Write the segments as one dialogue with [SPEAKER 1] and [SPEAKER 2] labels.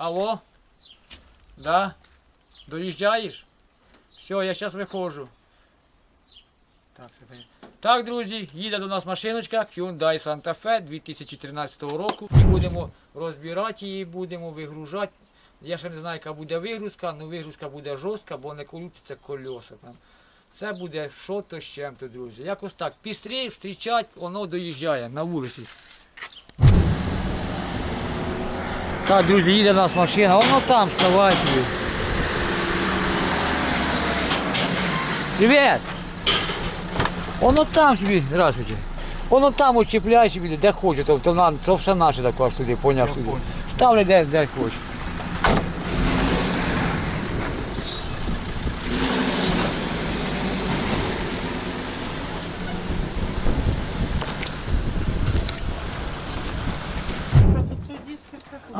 [SPEAKER 1] Алло? Да? Доїжджаєш? Все, я зараз виходжу. Так, це так. Друзі, їде до нас машиночка Hyundai Santa Fe 2013 року. І будемо розбирати її, будемо вигружати. Я ще не знаю, яка буде вигрузка, але вигрузка буде жорстка, бо не крутиться кольоса там. Це буде що то з чим-то, друзі. Якось так. Пістрій, зустрічать, воно доїжджає на вулиці. Так, друзі, їде у нас машина, воно там, вставай собі. Привіт! Воно там собі, здравствуйте. Воно там очіпляє собі, де хоче, то, то, то все наше також туди, поняв туди. Ставлю де, де хоче.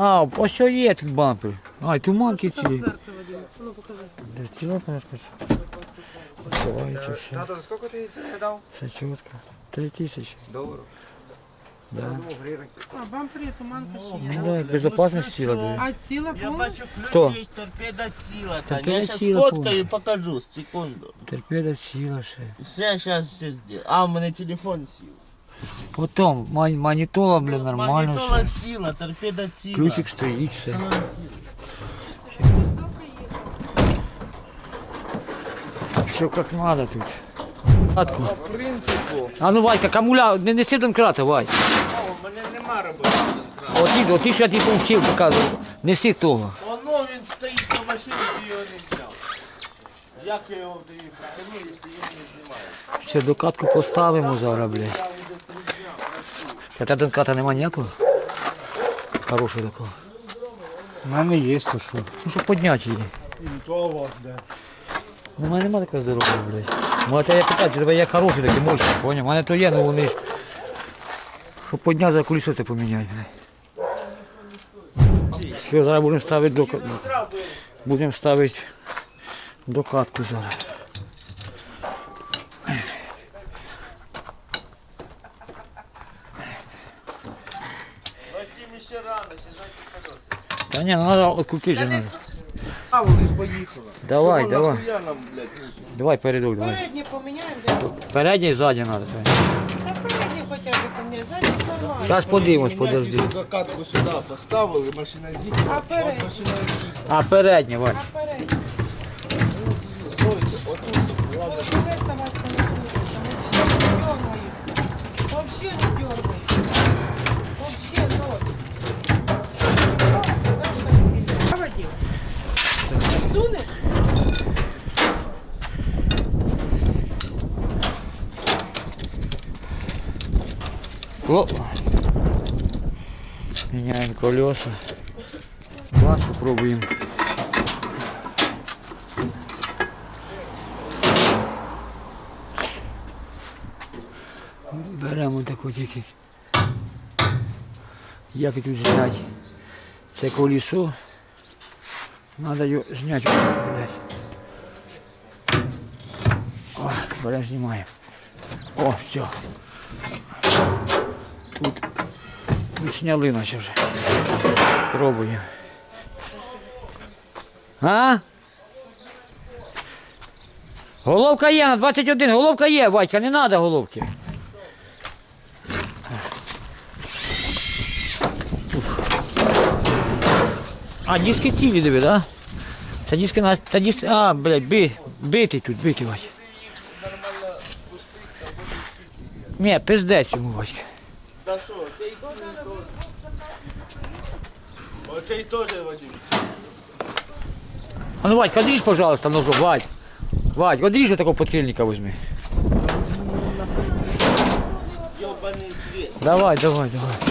[SPEAKER 2] це
[SPEAKER 1] А, ось що є тут бампер. Ай, туманки
[SPEAKER 2] Що
[SPEAKER 1] ці.
[SPEAKER 2] там зеркало дивись? Ну покажи.
[SPEAKER 1] Де тіло понашкось? Відкривається все.
[SPEAKER 3] Тато, сколько ти це дав?
[SPEAKER 1] Все чітко. Три тисячі.
[SPEAKER 3] Доларів.
[SPEAKER 1] Да.
[SPEAKER 3] Думав, гривень.
[SPEAKER 2] А, бампері, туманка ще
[SPEAKER 1] Ну
[SPEAKER 2] є.
[SPEAKER 1] да, безопасність ціла дає.
[SPEAKER 2] А ціла
[SPEAKER 4] Я
[SPEAKER 2] повністю?
[SPEAKER 4] бачу,
[SPEAKER 1] Хто?
[SPEAKER 4] ключ є торпеда ціла. Тань.
[SPEAKER 1] Торпеда
[SPEAKER 4] Я зараз
[SPEAKER 1] ціла
[SPEAKER 4] фоткаю
[SPEAKER 1] повна.
[SPEAKER 4] і покажу, секунду.
[SPEAKER 1] Терпеда ціла ще.
[SPEAKER 4] Все, зараз все зроблю. А, у мене телефон сів.
[SPEAKER 1] Потім ман- манітола, блін, нормально
[SPEAKER 4] Магнітола
[SPEAKER 1] все.
[SPEAKER 4] ціла, торпеда ціла.
[SPEAKER 1] Ключик стоїть, все.
[SPEAKER 4] Вона ціла.
[SPEAKER 1] Все як надо тут. Кратко.
[SPEAKER 4] По принципу,
[SPEAKER 1] А ну Вадька, камуля, не неси домкрата, Вадь.
[SPEAKER 4] о, у мене нема роботи.
[SPEAKER 1] Оті, оті, що я тобі повчив, показував. Неси того.
[SPEAKER 4] Воно він стоїть на машині, ти його не зняв. Як я його тобі притягну, якщо він не знімає?
[SPEAKER 1] Все, докатку поставимо зараз, блядь. Та донката нема ніякого? Хорошого такого.
[SPEAKER 5] У мене є то що.
[SPEAKER 1] Ну, щоб підняти її.
[SPEAKER 4] То у вас, де?
[SPEAKER 1] Ну, у мене немає такого здорового, блядь. Ну, а те я питаю, чи тебе є хороший такий мощний, поняв? У мене то є, ну вони. Щоб підняти за кулісо це поміняти, блядь. Все, зараз будемо ставити до Будемо ставити зараз.
[SPEAKER 4] Рано, сідайте колеса.
[SPEAKER 1] Та ні, ну треба відкрутити же надо.
[SPEAKER 4] А, вони ж поїхали.
[SPEAKER 1] Давай, давай.
[SPEAKER 4] нахуя нам, блядь, нічого?
[SPEAKER 1] Давай передок, давай.
[SPEAKER 2] Передні поміняємо, де?
[SPEAKER 1] Передній і задній треба.
[SPEAKER 2] Та передні хоча б поміняємо, задні нормально.
[SPEAKER 1] Зараз подивимось, подожди.
[SPEAKER 4] катку сюди поставили, машина з'їхала,
[SPEAKER 2] А
[SPEAKER 4] машина з'їхала.
[SPEAKER 1] А передній, Вадь.
[SPEAKER 2] А передні?
[SPEAKER 4] Зойте, отут, ладно.
[SPEAKER 2] Ось дивися, Вадька, не крутиться, вообще не дергаються. Вообще не дергаються. Вообще ноль. Знаєш, так сидять. А, Вадим? Ти сунеш?
[SPEAKER 1] О! Меняем колеса. Класс попробуем. Беремо таку тільки. Як тут зняти це колесо. Надо його зняти. О, беремо, знімаємо. О, все. Тут, тут сняли наче вже. Пробуємо. А? Головка є на 21, головка є, Вадька, не треба головки. А, диски цілі диви, да? Та диски на. Та диски. А, блядь, би, битий тут, битий, Вадь. Ні, пиздець йому, Вадька.
[SPEAKER 4] Да що, цей теж? Оцей теж, Вадим.
[SPEAKER 1] А ну, Вадька, отрежь, пожалуйста, ножом, Вадь. Вадь, отрежь такого подкрильника
[SPEAKER 4] світ.
[SPEAKER 1] Давай, давай, давай.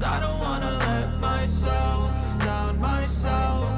[SPEAKER 6] I don't wanna let myself down, myself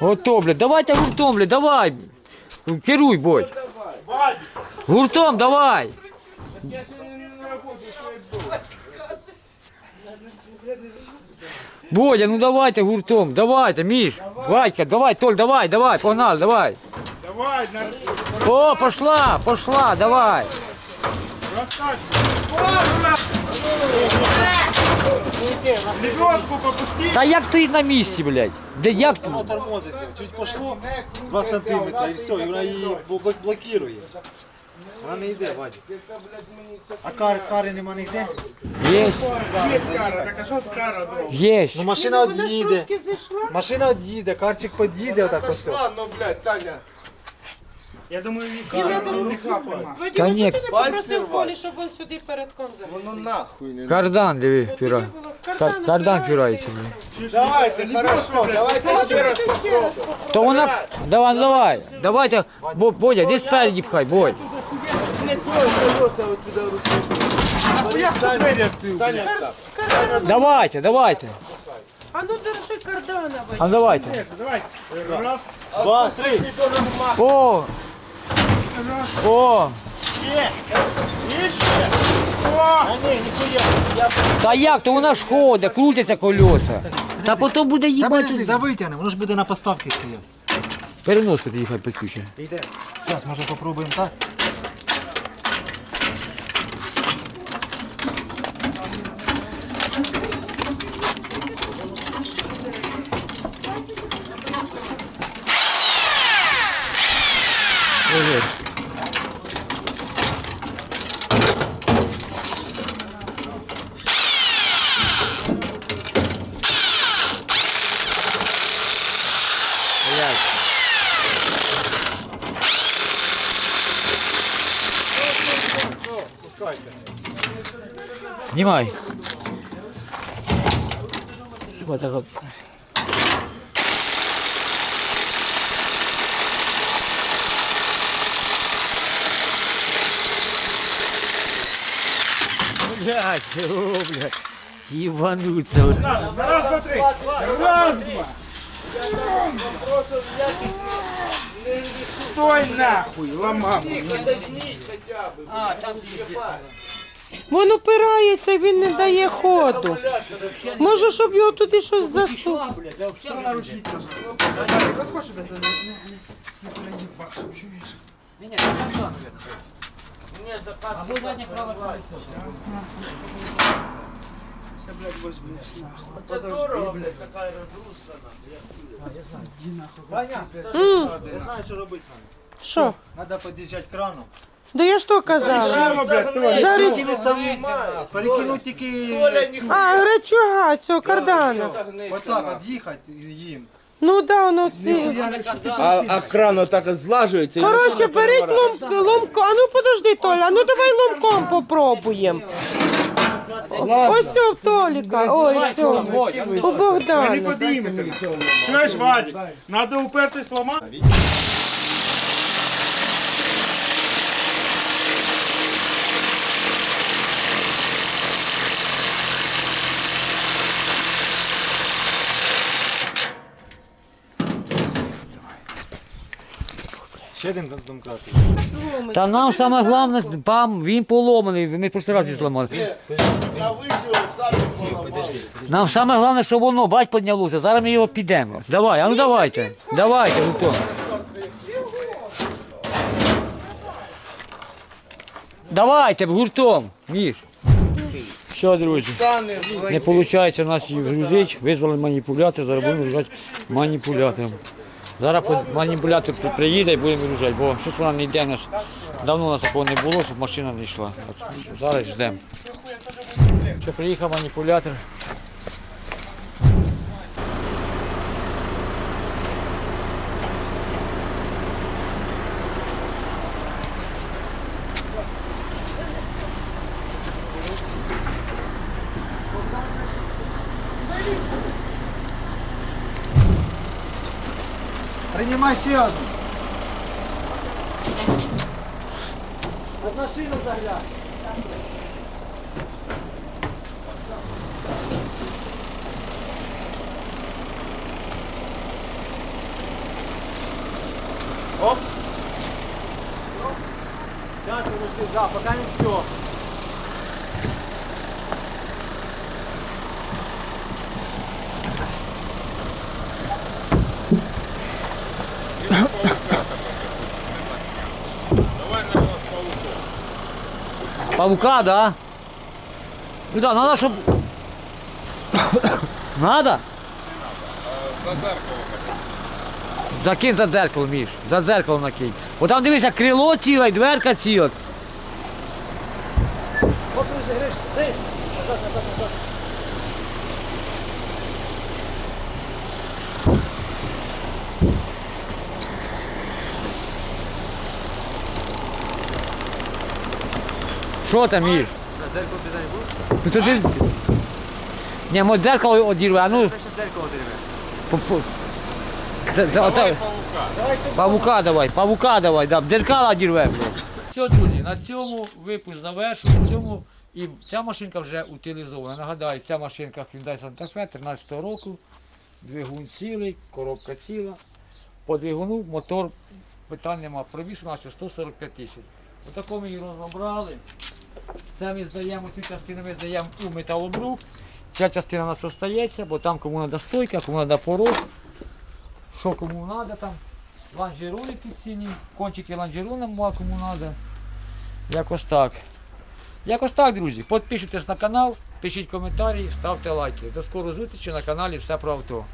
[SPEAKER 1] Ото, блядь, давайте гуртом, блядь, давай. Керуй, бой.
[SPEAKER 4] Вадик,
[SPEAKER 1] Гуртом давай.
[SPEAKER 4] я сьогодні не на роботі, що я вдома.
[SPEAKER 1] Бодя, ну давайте гуртом, давайте, Міш. Вадька, давай, Толь, давай, давай, погнали, давай.
[SPEAKER 5] Давай, на...
[SPEAKER 1] О, пошла, пошла, давай.
[SPEAKER 5] Лебедку попусти.
[SPEAKER 1] Та як стоїть на місці, блядь? Де як?
[SPEAKER 3] Воно тормозить, чуть пошло 2 сантиметра і все, і вона її бл- блокує. Вона не йде, Вадик. А кар, кари нема ніде?
[SPEAKER 1] Є,
[SPEAKER 5] Є кара, так а що з кара зробить?
[SPEAKER 1] є.
[SPEAKER 3] Ну машина од'їде. Машина од'їде, карчик під'їде, отак ось.
[SPEAKER 4] Ладно, блядь, Таня.
[SPEAKER 5] Я думаю, ні кара, ні хапа.
[SPEAKER 2] Вадим,
[SPEAKER 1] Та
[SPEAKER 2] а
[SPEAKER 1] ні.
[SPEAKER 2] чого ти не
[SPEAKER 4] Пальці
[SPEAKER 2] попросив
[SPEAKER 4] рвать.
[SPEAKER 2] Колі, щоб він сюди передком
[SPEAKER 4] Воно
[SPEAKER 2] заходив?
[SPEAKER 4] нахуй не
[SPEAKER 1] Кардан, диви,
[SPEAKER 2] От
[SPEAKER 1] піра.
[SPEAKER 2] тоді було
[SPEAKER 1] Кар-
[SPEAKER 2] кардан
[SPEAKER 1] Кардан
[SPEAKER 2] опирається.
[SPEAKER 1] пирається, блядь.
[SPEAKER 4] Давайте, хорошо, давайте ще раз
[SPEAKER 2] Давайте ще раз
[SPEAKER 4] попробуємо.
[SPEAKER 1] То вона, давай, давай, давайте, Бо- Бодя, десь спереді пхай, Бодь.
[SPEAKER 4] Не той колеса от сюди руки. Таня, Таня, так.
[SPEAKER 2] Кардан.
[SPEAKER 1] Давайте, давайте.
[SPEAKER 2] А ну держи кардана, Вадим.
[SPEAKER 1] А давайте.
[SPEAKER 5] Давай. Раз.
[SPEAKER 3] Два, три.
[SPEAKER 1] О! О!
[SPEAKER 5] Є. І ще. О!
[SPEAKER 3] А ні, ніхуя.
[SPEAKER 1] Та як? То вона ж ходить, крутяться колеса. Та потім буде
[SPEAKER 3] Та подожди,
[SPEAKER 1] їбати.
[SPEAKER 3] та витягне, воно ж буде на поставці стояти.
[SPEAKER 1] Переноску тоді хай підключить.
[SPEAKER 3] Йде. Зараз, може попробуємо так.
[SPEAKER 1] Знімай. Сука, так. Блядь, о, блядь. Ебануться.
[SPEAKER 5] Раз, два, три. Раз, два. Стой нахуй,
[SPEAKER 4] хоча.
[SPEAKER 1] А, там
[SPEAKER 2] Він опирається, він не дає ходу. Може, щоб його туди щось
[SPEAKER 1] взагалі. Ні. Або заднє праве колесо.
[SPEAKER 5] Блядь, возьмусь нахуй.
[SPEAKER 4] Це дорого, блядь, така розрушена.
[SPEAKER 3] Ваня, я знаю, що робити.
[SPEAKER 2] Що?
[SPEAKER 3] Треба під'їжджати краном.
[SPEAKER 2] Да я що казала?
[SPEAKER 3] Перекинуться, перекинуть тільки
[SPEAKER 2] А, гречуга, цього кардана.
[SPEAKER 3] отак, від'їхати їм.
[SPEAKER 2] Ну да, воно всі.
[SPEAKER 4] А, а кран отак злажується. і
[SPEAKER 2] Коротше, беріть
[SPEAKER 4] переворачується.
[SPEAKER 2] лом, ломко. А ну подожди, Толя, ну давай ломком попробуємо. Ось все в Толіка. Ой, все. У Богдана.
[SPEAKER 5] Подіймете. Чуєш, Вадик? Надо упертись ламати.
[SPEAKER 3] Ще один домкрат.
[SPEAKER 1] Та нам саме головне, пам, він поломаний, ми просто раз зламали.
[SPEAKER 4] На вишиву самі поламали.
[SPEAKER 1] Нам саме головне, щоб воно бать піднялося. Зараз ми його підемо. Давай, а ну давайте. Давайте, гуртом. Давайте, гуртом, Міш. Все, друзі. Не виходить у нас її грузити, визвали маніпулятор, зараз будемо грузати маніпулятором. Зараз маніпулятор приїде і будемо виружати, бо щось вона не йде, нас давно у нас такого не було, щоб машина не йшла. Зараз ждемо. Приїхав маніпулятор.
[SPEAKER 3] Приймай ще одну. От машину заглянь. Оп. Сейчас, подожди, да, пока не все.
[SPEAKER 1] Павука, да? Ну да, надо, щоб... Надо? Закинь за дзеркало, Міш. За дзеркало накинь. Бо там дивися, крило ціле і дверка ціла. Що там, Міш? Ну то ти... Ні, мо дзеркало одірве, а ну... По- по- Це- це ота- Павука давай, павука давай, да, дзеркало одірве. Все, друзі, на цьому випуск завершую. На цьому і ця машинка вже утилізована. Нагадаю, ця машинка Hyundai Santa Fe 13 року. Двигун цілий, коробка ціла. По двигуну мотор питань нема. Пробіг у нас 145 тисяч. Отако ми її розібрали. Це ми здаємо, цю частину ми здаємо у металобрук. Ця частина у нас остається, бо там кому треба стойка, кому треба порог. Що кому треба там. Ланжерони підцінні, кончики ланжерона, а кому треба. Якось так. Якось так, друзі. Підписуйтесь на канал, пишіть коментарі, ставте лайки. До скорої зустрічі на каналі Все про авто.